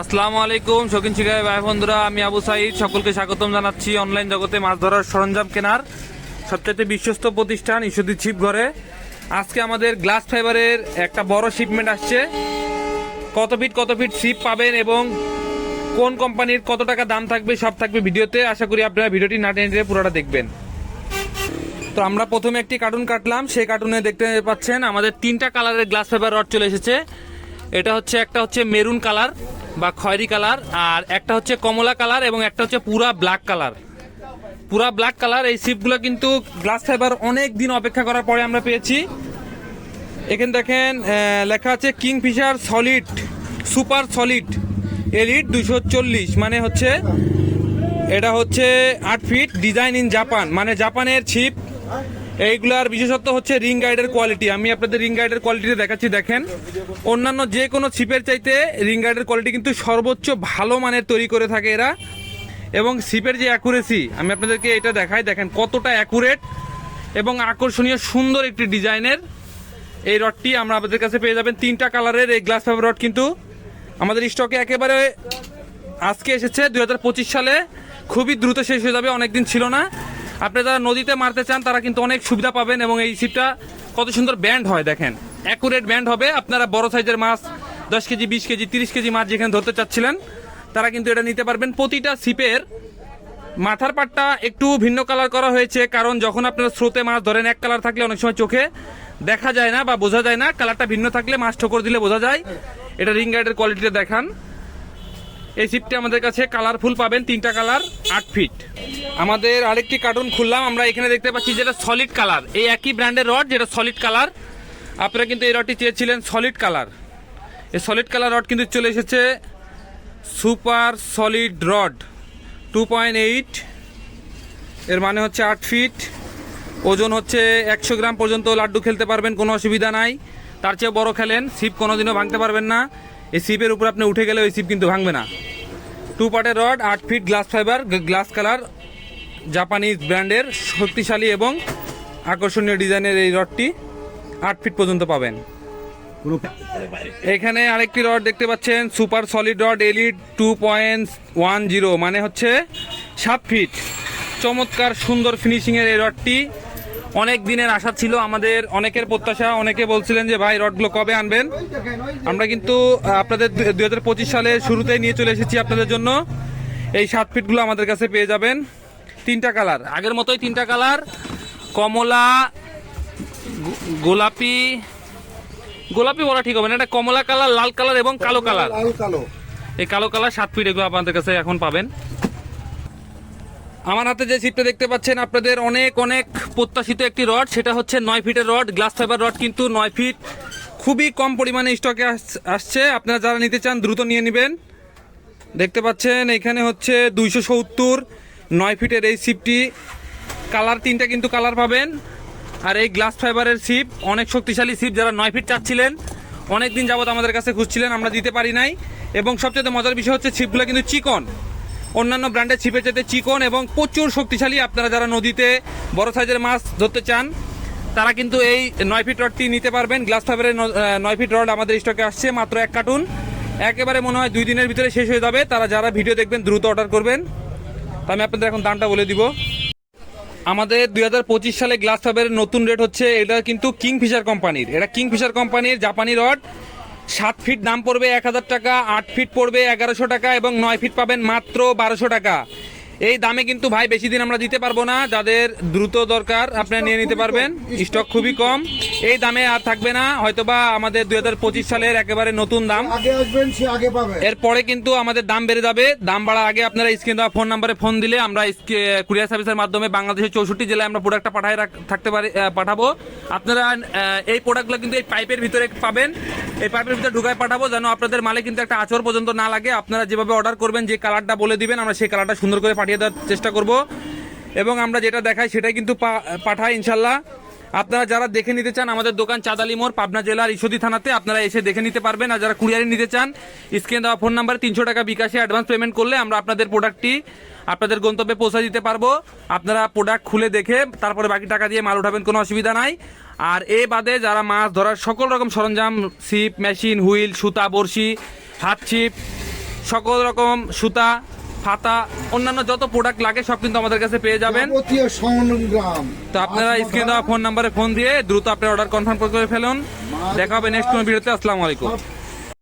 আসসালামু আলাইকুম, শৌখিন শিকারী ভাই, বন্ধুরা, আমি আবু সাইদ। সকলকে স্বাগতম জানাচ্ছি অনলাইন জগতে মাছ ধরার সরঞ্জাম কেনার সবচেয়ে বিশ্বস্ত প্রতিষ্ঠান ঈশ্বরদী ছিপ ঘরে। আজকে আমাদের গ্লাস ফাইবারের একটা বড় শিপমেন্ট আসছে। কত ফিট কত ফিট শিপ পাবেন এবং কোন কোম্পানির কত টাকা দাম থাকবে, সব থাকবে ভিডিওতে। আশা করি আপনারা ভিডিওটি না টেনে পুরোটা দেখবেন। তো আমরা প্রথমে একটি কার্টুন কাটলাম। সেই কার্টুনে দেখতে পাচ্ছেন, আমাদের তিনটা কালারের গ্লাস ফাইবার রড চলে এসেছে। এটা হচ্ছে, একটা হচ্ছে মেরুন কালার বা খয়েরি কালার, আর একটা হচ্ছে কমলা কালার এবং একটা হচ্ছে পুরা ব্ল্যাক কালার। পুরা ব্ল্যাক কালার, এই সিপগুলো কিন্তু গ্লাস ফাইবার অনেক দিন অপেক্ষা করার পরে আমরা পেয়েছি। এখানে দেখেন লেখা আছে Kingfisher solid, super solid elite দুশো চল্লিশ মানে হচ্ছে, এটা হচ্ছে আট ফিট, ডিজাইন ইন জাপান মানে জাপানের ছিপ। এইগুলার বিশেষত্ব হচ্ছে রিং গাইডের কোয়ালিটি আমি আপনাদের রিং গাইডের কোয়ালিটিটা দেখাচ্ছি, দেখেন। অন্যান্য যে কোনো ছিপের চাইতে রিং গাইডের কোয়ালিটি কিন্তু সর্বোচ্চ ভালো মানের তৈরি করে থাকে এরা। এবং ছিপের যে অ্যাকুরেসি আমি আপনাদেরকে এটা দেখাই, দেখেন কতটা অ্যাকুরেট এবং আকর্ষণীয় সুন্দর একটি ডিজাইনের। এই রডটি আমরা আমাদের কাছে পেয়ে যাবেন। তিনটা কালারের এই গ্লাস ফাইবার রড কিন্তু আমাদের স্টকে একেবারে আজকে এসেছে দু হাজার পঁচিশ সালে। খুবই দ্রুত শেষ হয়ে যাবে, অনেকদিন ছিল না। আপনি যারা নদীতে মারতে চান, তারা কিন্তু অনেক সুবিধা পাবেন এবং এই ছিপটা কত সুন্দর ব্যান্ড হয়, দেখেন। অ্যাকুরেট ব্যান্ড হবে। আপনারা বড় সাইজের মাছ, দশ কেজি, বিশ কেজি, তিরিশ কেজি মাছ যেখানে ধরতে চাচ্ছিলেন, তারা কিন্তু এটা নিতে পারবেন। প্রতিটা ছিপের মাথার পাটটা একটু ভিন্ন কালার করা হয়েছে, কারণ যখন আপনারা স্রোতে মাছ ধরেন, এক কালার থাকলে অনেক সময় চোখে দেখা যায় না বা বোঝা যায় না। কালারটা ভিন্ন থাকলে মাছ ঠোকর দিলে বোঝা যায়। এটা রিং গাইডের কোয়ালিটিটা দেখান। এই সিপটি আমাদের কাছে কালারফুল পাবেন, তিনটা কালার আট ফিট আমাদের আরেকটি কার্টুন খুললাম, আমরা এখানে দেখতে পাচ্ছি যেটা সলিড কালার এই একই ব্র্যান্ডের রড যেটা সলিড কালার আপনারা কিন্তু এই রডটি চেয়েছিলেন সলিড কালার এই সলিড কালার রড কিন্তু চলে এসেছে super solid rod two point eight এর মানে হচ্ছে আট ফিট ওজন হচ্ছে একশো গ্রাম পর্যন্ত লাড্ডু খেলতে পারবেন, কোনো অসুবিধা নাই। তার চেয়ে বড় খেলেন সিপ কোনোদিনও ভাঙতে পারবেন না। এই সিপের উপর আপনি উঠে গেলে ওই সিপ কিন্তু ভাঙবে না। টু পার্টের রড আট feet glass fibre glass colour Japanese ব্র্যান্ডের শক্তিশালী এবং আকর্ষণীয় ডিজাইনের এই রডটি আট ফিট পর্যন্ত পাবেন। এখানে আরেকটি রড দেখতে পাচ্ছেন, super solid rod elite two point one zero মানে হচ্ছে সাত ফিট। চমৎকার, সুন্দর ফিনিশিংয়ের এই রডটি অনেক দিনের আশা ছিল আমাদের অনেকের প্রত্যাশা, অনেকে বলছিলেন যে, ভাই, রডগুলো কবে আনবেন? আমরা কিন্তু আপনাদের দু সালের শুরুতেই নিয়ে চলে এসেছি আপনাদের জন্য। এই সাত ফিটগুলো আমাদের কাছে পেয়ে যাবেন। তিনটা কালার। আগের মতোই তিনটা কালার। কমলা গোলাপি। গোলাপি বলা ঠিক হবে না এটা কমলা কালার লাল কালার এবং কালো কালার। লাল কালো। এই কালো কালার সাত ফিট এগুলো আপনাদের কাছে এখন পাবেন। আমার হাতে যে সিটটা দেখতে পাচ্ছেন আপনাদের অনেক অনেক প্রত্যাশিত একটি রড সেটা হচ্ছে নয় ফিটের রড গ্লাস ফাইবার রড কিন্তু নয় ফিট। খুবই কম পরিমাণে স্টকে আসছে। আপনারা যারা নিতে চান দ্রুত নিয়ে নেবেন। দেখতে পাচ্ছেন এখানে হচ্ছে দুইশো সত্তর। নয় ফিটের এই সিপটি কালার তিনটা কিন্তু কালার পাবেন। আর এই গ্লাস ফাইবারের সিপ অনেক শক্তিশালী সিপ যারা নয় ফিট চাচ্ছিলেন, অনেক দিন যাবত আমাদের কাছে খুঁজছিলেন, আমরা দিতে পারি নাই। এবং সবচেয়ে মজার বিষয় হচ্ছে ছিপগুলো কিন্তু চিকন। অন্যান্য ব্র্যান্ডের ছিপের চাইতে চিকন এবং প্রচুর শক্তিশালী। আপনারা যারা নদীতে বড় সাইজের মাছ ধরতে চান, তারা কিন্তু এই নয় ফিট রডটি নিতে পারবেন। গ্লাস ফাইবারের নয় ফিট রড আমাদের স্টকে আসছে মাত্র এক কার্টুন। একেবারে মনে হয় দুই দিনের ভিতরে শেষ হয়ে যাবে। তারা যারা ভিডিও দেখবেন, দ্রুত অর্ডার করবেন। তো আমি আপনাদের এখন দামটা বলে দিব। আমাদের দুই হাজার পঁচিশ সালে গ্লাস ফাইবারের নতুন রেট হচ্ছে, এটা কিন্তু কিং ফিশার কোম্পানির। এটা কিং ফিশার কোম্পানির জাপানি রড। সাত ফিট দাম পড়বে এক হাজার টাকা, আট ফিট পড়বে এগারোশো টাকা এবং নয় ফিট পাবেন মাত্র বারোশো টাকা। এই দামে কিন্তু ভাই বেশি দিন আমরা দিতে পারব না। যাদের দ্রুত দরকার আপনারা নিয়ে নিতে পারবেন। স্টক খুবই কম। এই দামে আর থাকবে না। হয়তোবা আমাদের দুই সালের একেবারে নতুন দাম। আগে আসবেন সে আগে পাবে। এরপরে কিন্তু আমাদের দাম বেড়ে যাবে। দাম বাড়ার আগে আপনারা স্ক্রিন দেওয়া ফোন নাম্বারে ফোন দিলে আমরা কুরিয়ার সার্ভিসের মাধ্যমে বাংলাদেশের চৌষট্টি জেলায় আমরা প্রোডাক্টটা পাঠায় রাখ- থাকতে পারি পাঠাবো। আপনারা এই প্রোডাক্টগুলো কিন্তু এই পাইপের ভিতরে পাবেন। এই পাইপের ভিতরে ঢুকায় পাঠাবো, যেন আপনাদের মালে কিন্তু একটা আচর পর্যন্ত না লাগে। আপনারা যেভাবে অর্ডার করবেন, যে কালারটা বলে দিবেন, আমরা সেই কালারটা সুন্দর করে পাঠিয়ে দেওয়ার চেষ্টা করব। এবং আমরা যেটা দেখাই, সেটাই কিন্তু পাঠাই, ইনশাল্লাহ। আপনারা যারা দেখে নিতে চান আমাদের দোকান চাঁদালি মোড়, পাবনা জেলার ঈশ্বরদী থানাতে আপনারা এসে দেখে নিতে পারবেন। আর যারা কুরিয়ারে নিতে চান, স্ক্রিন দেওয়া ফোন নাম্বারে তিনশো টাকা বিকাশে অ্যাডভান্স পেমেন্ট করলে আমরা আপনাদের প্রোডাক্টটি আপনাদের গন্তব্যে পৌঁছে দিতে পারব। আপনারা প্রোডাক্ট খুলে দেখে তারপরে বাকি টাকা দিয়ে মাল উঠাবেন, কোনো অসুবিধা নাই। আর এ বাদে যারা মাছ ধরার সকল রকম সরঞ্জাম, ছিপ, মেশিন, হুইল, সুতা, বড়শি, হাত ছিপ, সকল রকম সুতা ফাতা অন্যান্য যত প্রোডাক্ট লাগে সব কিন্তু আমাদের কাছে পেয়ে যাবেন। তো আপনারা স্ক্রিনে দেওয়া ফোন নাম্বারে ফোন দিয়ে দ্রুত আপনার অর্ডার কনফার্ম করে ফেলুন। দেখা হবে নেক্সট কোনো ভিডিওতে আসসালামু আলাইকুম।